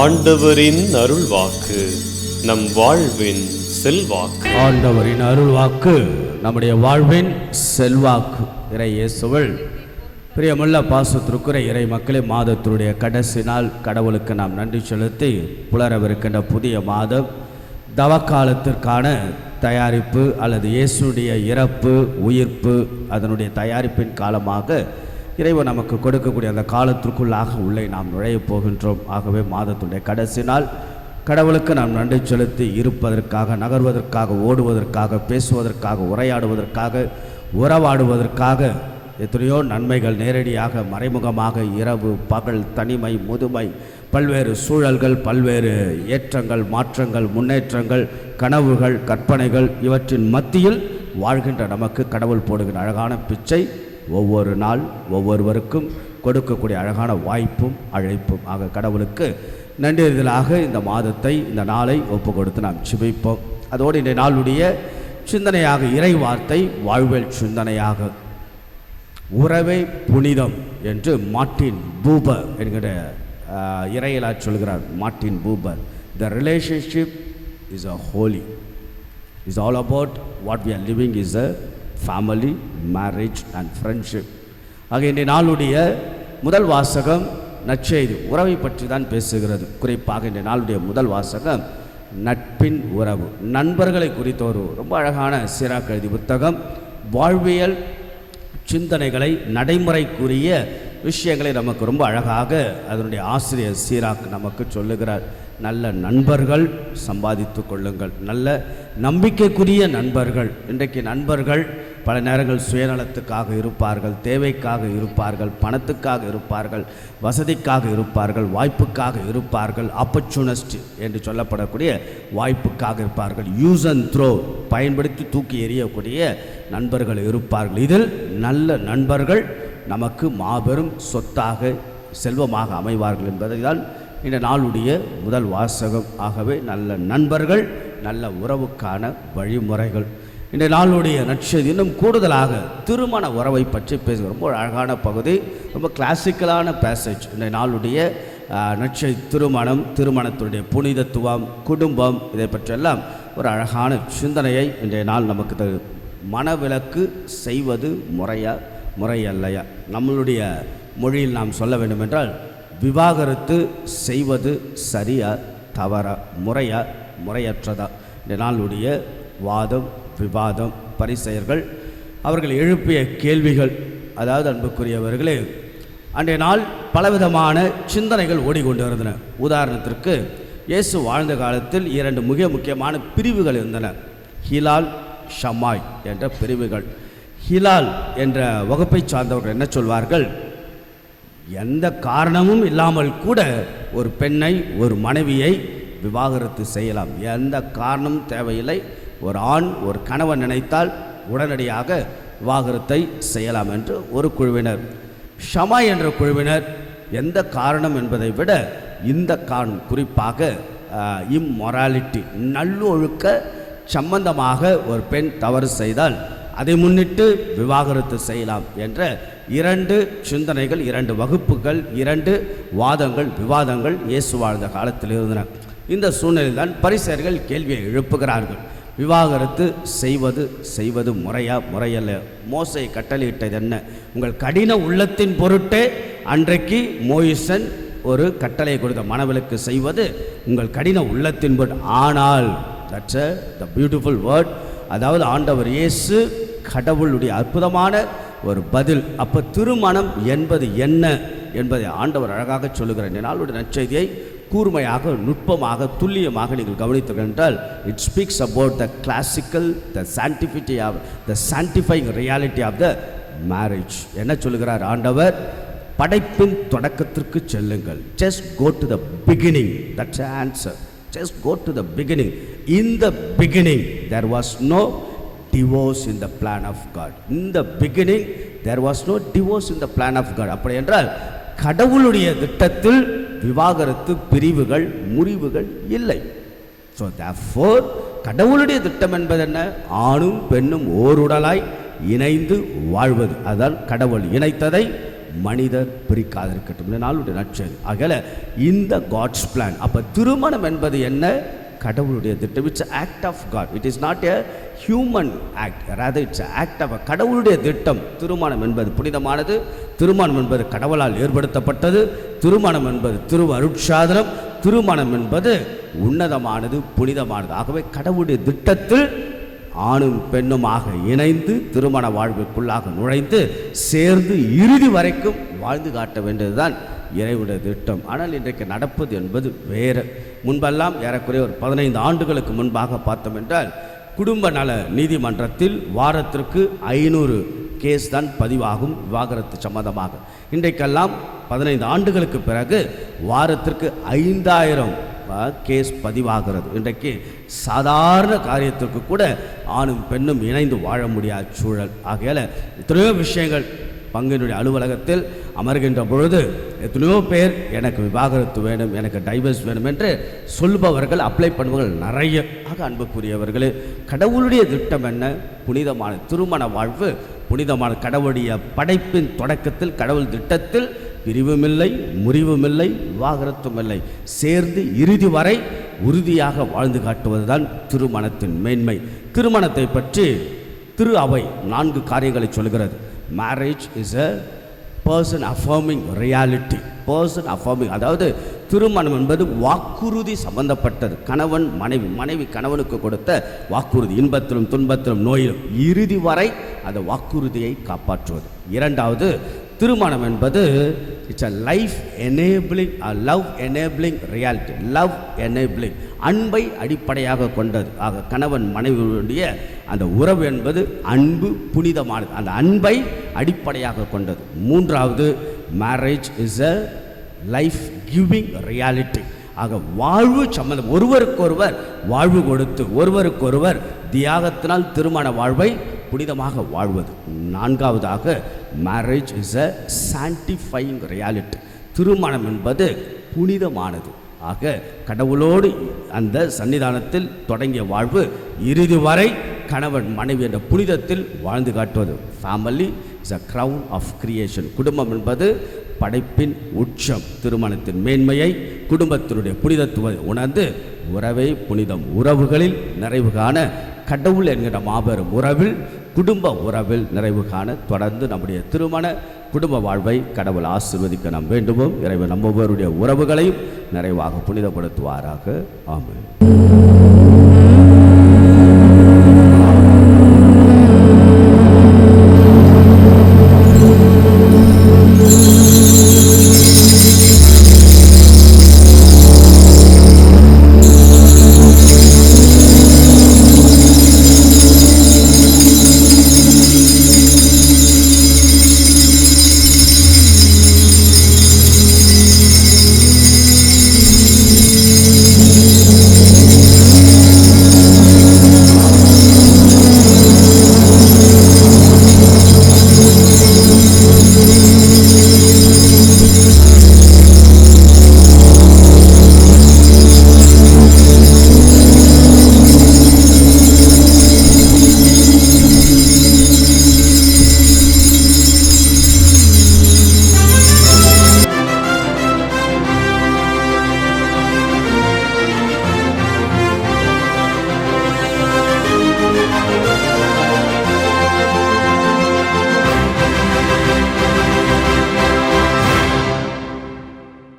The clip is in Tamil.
ஆண்டவரின் அருள்வாக்கு நம் வாழ்வின் செல்வாக்கு. ஆண்டவரின் அருள்வாக்கு நம்முடைய வாழ்வின் செல்வாக்கு. இறை இயேசுவள் பிரியமுள்ள பாசத்திற்குற இறை மக்களே மாதத்தினுடைய கடைசி நாள் கடவுளுக்கு நாம் நன்றி செலுத்தி புலரவிருக்கின்ற புதிய மாதம் தவக்காலத்திற்கான தயாரிப்பு அல்லது இயேசுடைய இறப்பு உயிர்ப்பு அதனுடைய தயாரிப்பின் காலமாக இறைவன் நமக்கு கொடுக்கக்கூடிய அந்த காலத்திற்குள்ளாக உள்ளே நாம் நுழையப் போகின்றோம். ஆகவே மாதத்துடைய கடைசி நாள். கடவுளுக்கு நாம் நன்றி செலுத்தி இருப்பதற்காக நகர்வதற்காக ஓடுவதற்காக பேசுவதற்காக உரையாடுவதற்காக உறவாடுவதற்காக எத்தனையோ நன்மைகள் நேரடியாக மறைமுகமாக இரவு பகல் தனிமை முதுமை பல்வேறு சூழல்கள் பல்வேறு ஏற்றங்கள் மாற்றங்கள் முன்னேற்றங்கள் கனவுகள் கற்பனைகள் இவற்றின் மத்தியில் வாழ்கின்ற நமக்கு கடவுள் போடுகிற அழகான பிச்சை. ஒவ்வொரு நாள் ஒவ்வொருவருக்கும் கொடுக்கக்கூடிய அழகான வாய்ப்பும் அழைப்பும். ஆக கடவுளுக்கு நன்றிதலாக இந்த மாதத்தை இந்த நாளை ஒப்பு கொடுத்து நாம் சிபிப்போம் அதோடு இந்த நாளுடைய சிந்தனையாக இறை வார்த்தை வாழ்வில் சிந்தனையாக உறவை புனிதம் என்று மார்ட்டின் பூபர் என்கிற இறையலா இறையலார் சொல்கிறார். Martin Buber the relationship is a holy is all about what we are living is a family marriage and friendship ஆக இன்றைய நாளுடைய முதல் வாசகம் நற்செய்தி உறவை பற்றி தான் பேசுகிறது. குறிப்பாக இன்றைய நாளுடைய முதல் வாசகம் நட்பின் உறவு. நண்பர்களை குறித்த ஒரு ரொம்ப அழகான சீராக் எழுதி புத்தகம். வாழ்வியல் சிந்தனைகளை நடைமுறைக்குரிய விஷயங்களை நமக்கு ரொம்ப அழகாக அதனுடைய ஆசிரியர் சீராக் நமக்கு சொல்லுகிறார். நல்ல நண்பர்கள் சம்பாதித்து கொள்ளுங்கள். நல்ல நம்பிக்கைக்குரிய நண்பர்கள். இன்றைக்கு நண்பர்கள் பல நேரங்கள் சுயநலத்துக்காக இருப்பார்கள் தேவைக்காக இருப்பார்கள் பணத்துக்காக இருப்பார்கள் வசதிக்காக இருப்பார்கள் வாய்ப்புக்காக இருப்பார்கள் ஆப்பர்ச்சுனிஸ்ட் என்று சொல்லப்படக்கூடிய வாய்ப்புக்காக இருப்பார்கள். யூஸ் அண்ட் த்ரோ பயன்படுத்தி தூக்கி எறியக்கூடிய நண்பர்கள் இருப்பார்கள். இதில் நல்ல நண்பர்கள் நமக்கு மாபெரும் சொத்தாக செல்வமாக அமைவார்கள் என்பதைதான் இந்த நாளுடைய முதல் வாசகம் ஆகவே நல்ல நண்பர்கள் நல்ல உறவுக்கான வழிமுறைகள். இந்த நாளுடைய நற்செய்தி இன்னும் கூடுதலாக திருமண உறவை பற்றி பேசுகிறோம். ரொம்ப அழகான பகுதி ரொம்ப கிளாசிக்கலான பேசேஜ் இந்த நாளுடைய ஆஹ், திருமணம் திருமணத்துடைய புனிதத்துவம் குடும்பம் இதை பற்றியெல்லாம் ஒரு அழகான சிந்தனையை இன்றைய நாள் நமக்கு மனவிலக்கு செய்வது முறையாக முறை முறையல்லையா நம்மளுடைய மொழியில் நாம் சொல்ல வேண்டுமென்றால் விவாகரத்து செய்வது சரியா தவறா முறையா முறையற்றதா? இந்த நாளுடைய வாதம் விவாதம் பரிசெயர்கள் அவர்கள் எழுப்பிய கேள்விகள் அதாவது அன்புக்குரியவர்களே அன்றைய நாள் பலவிதமான சிந்தனைகள் ஓடிக்கொண்டிருந்தன உதாரணத்திற்கு இயேசு வாழ்ந்த காலத்தில் இரண்டு மிக முக்கியமான பிரிவுகள் இருந்தன. ஹிலால் ஷமாய் என்ற பிரிவுகள். ஹிலால் என்ற வகுப்பைச் சார்ந்தவர்கள் என்ன சொல்வார்கள்? எந்த காரணமும் இல்லாமல் கூட ஒரு பெண்ணை ஒரு மனைவியை விவாகரத்து செய்யலாம். எந்த காரணமும் தேவையில்லை. ஒரு ஆண் ஒரு கணவன் நினைத்தால் உடனடியாக விவாகரத்தை செய்யலாம் என்று ஒரு குழுவினர். ஷமா என்ற குழுவினர் எந்த காரணம் என்பதை விட இந்த காரணம் குறிப்பாக இம்மொராலிட்டி நல்லொழுக்க சம்பந்தமாக ஒரு பெண் தவறு செய்தால் அதை முன்னிட்டு விவாகரத்து செய்யலாம் என்ற இரண்டு சிந்தனைகள் இரண்டு வகுப்புகள் இரண்டு வாதங்கள் விவாதங்கள் இயேசு வாழ்ந்த காலத்தில் இருந்தன. இந்த சூழ்நிலையில் தான் பரிசர்கள் கேள்வியை எழுப்புகிறார்கள். விவாகரத்து செய்வது செய்வது முறையா முறையல்ல? மோசை கட்டளையிட்டது என்ன? உங்கள் கடின உள்ளத்தின் பொருட்டே அன்றைக்கு மோயிசன் ஒரு கட்டளை கொடுத்த மனவிலக்கு செய்வது உங்கள் கடின உள்ளத்தின் பொருட் ஆனால் தட்ஸ் த பியூட்டிஃபுல் வேர்ட் அதாவது ஆண்டவர் இயேசு கடவுளுடைய அற்புதமான ஒரு பதில். அப்போ திருமணம் என்பது என்ன என்பதை ஆண்டவர் அழகாக சொல்லுகிற இந்த நாளுடைய நற்செய்தியை கூர்மையாக நுட்பமாக துல்லியமாக நீங்கள் கவனித்துக்கென்றால் என்றால் it speaks about the classical the sanctity of the sanctifying reality of the marriage என்ன சொல்லுகிறார் ஆண்டவர்? படைப்பின் தொடக்கத்திற்கு செல்லுங்கள். Just go to the beginning that's answer just go to the beginning in the beginning there was no divorce in the plan of God இந்த beginning there was no divorce in the plan of God அப்படி என்றால் கடவுளுடைய திட்டத்தில் விவாகரத்து பிரிவுகள் முறிவுகள் இல்லை. ஸோ தோர் கடவுளுடைய திட்டம் என்பது என்ன? ஆணும் பெண்ணும் ஓருடலாய் இணைந்து வாழ்வது. அதான் கடவுள் இணைத்ததை மனிதர் பிரிக்காதிருக்கட்டும் நாளுடைய நற்செய்தி. ஆகல இந்த காட்ஸ் பிளான் அப்போ திருமணம் என்பது என்ன? கடவுளுடைய திட்டம். It's act of God it is not a human act அதாவது இட்ஸ் ஆக்ட் ஆஃப் கடவுளுடைய திட்டம். திருமணம் என்பது புனிதமானது. திருமணம் என்பது கடவுளால் ஏற்படுத்தப்பட்டது. திருமணம் என்பது திரு அருட்சாதனம். திருமணம் என்பது உன்னதமானது புனிதமானது. ஆகவே கடவுளுடைய திட்டத்தில் ஆணும் பெண்ணுமாக இணைந்து திருமண வாழ்வுக்குள்ளாக நுழைந்து சேர்ந்து இறுதி வரைக்கும் வாழ்ந்து காட்ட வேண்டியதுதான் இறைவனுடைய திட்டம். ஆனால் இன்றைக்கு நடப்பது என்பது வேறு. முன்பெல்லாம் ஏறக்குறைய ஒரு பதினைந்து ஆண்டுகளுக்கு முன்பாக பார்த்தோம் என்றால் குடும்ப நல நீதிமன்றத்தில் வாரத்திற்கு ஐநூறு கேஸ் தான் பதிவாகும் விவாகரத்து சம்மந்தமாக இன்றைக்கெல்லாம் பதினைந்து ஆண்டுகளுக்கு பிறகு வாரத்திற்கு ஐந்தாயிரம் கேஸ் பதிவாகிறது. இன்றைக்கு சாதாரண காரியத்திற்கு கூட ஆணும் பெண்ணும் இணைந்து வாழ முடியாத சூழல். ஆகையால் எத்தனையோ விஷயங்கள் பங்கினுடைய அலுவலகத்தில் அமர்கின்ற பொழுது எத்தனையோ பேர் எனக்கு விவாகரத்து வேணும் எனக்கு டைவர்ஸ் வேணும் என்று சொல்பவர்கள் அப்ளை பண்ணுபவர்கள் நிறைய. ஆக அன்புக்குரியவர்களே கடவுளுடைய திட்டம் என்ன? புனிதமான திருமண வாழ்வு புனிதமான கடவுளுடைய படைப்பின் தொடக்கத்தில் கடவுள் திட்டத்தில் பிரிவுமில்லை முறிவுமில்லை விவாகரத்தும் இல்லை சேர்ந்து இறுதி வரை உறுதியாக வாழ்ந்து காட்டுவதுதான் திருமணத்தின் மேன்மை. திருமணத்தை பற்றி திரு அவை நான்கு காரியங்களை சொல்கிறது. Marriage is a person affirming reality person affirming அதாவது திருமணம் என்பது வாக்குறுதி சம்பந்தப்பட்டது. கணவன் மனைவி மனைவி கணவனுக்கு கொடுத்த வாக்குறுதி. இன்பத்திலும் துன்பத்திலும் நோயிலும் இறுதி வரை அந்த வாக்குறுதியை காப்பாற்றுவது. இரண்டாவது திருமணம் என்பது it's a life enabling a love enabling reality love enabling அன்பை அடிப்படையாக கொண்டது. ஆக கணவன் மனைவியுடைய அந்த உறவு என்பது அன்பு புனிதமானது. அந்த அன்பை அடிப்படையாக கொண்டது. மூன்றாவது marriage is a life giving reality ஆக வாழ்வு சம்மந்தம். ஒருவருக்கொருவர் வாழ்வு கொடுத்து ஒருவருக்கொருவர் தியாகத்தினால் திருமண வாழ்வை புனிதமாக வாழ்வது. நான்காவதாக marriage is a sanctifying reality திருமணம் என்பது புனிதமானது. ஆக கடவுளோடு அந்த சன்னிதானத்தில் தொடங்கிய வாழ்வு இறுதி வரை கணவன் மனைவி என்ற புனிதத்தில் வாழ்ந்து காட்டுவது. Family is a crown of creation குடும்பம் என்பது படைப்பின் உச்சம். திருமணத்தின் மேன்மையை குடும்பத்தினுடைய புனிதத்துவ உணர்ந்து உறவை புனிதம் உறவுகளில் நிறைவு காண கடவுள் என்கிற மாபெரும் உறவில் குடும்ப உறவில் நிறைவு காண தொடர்ந்து நம்முடைய திருமண குடும்ப வாழ்வை கடவுள் ஆசிர்வதிக்க நாம் வேண்டுவோம். இறைவன் நம்மவருடைய உறவுகளையும் நிறைவாக புனிதப்படுத்துவாராக. ஆமாம்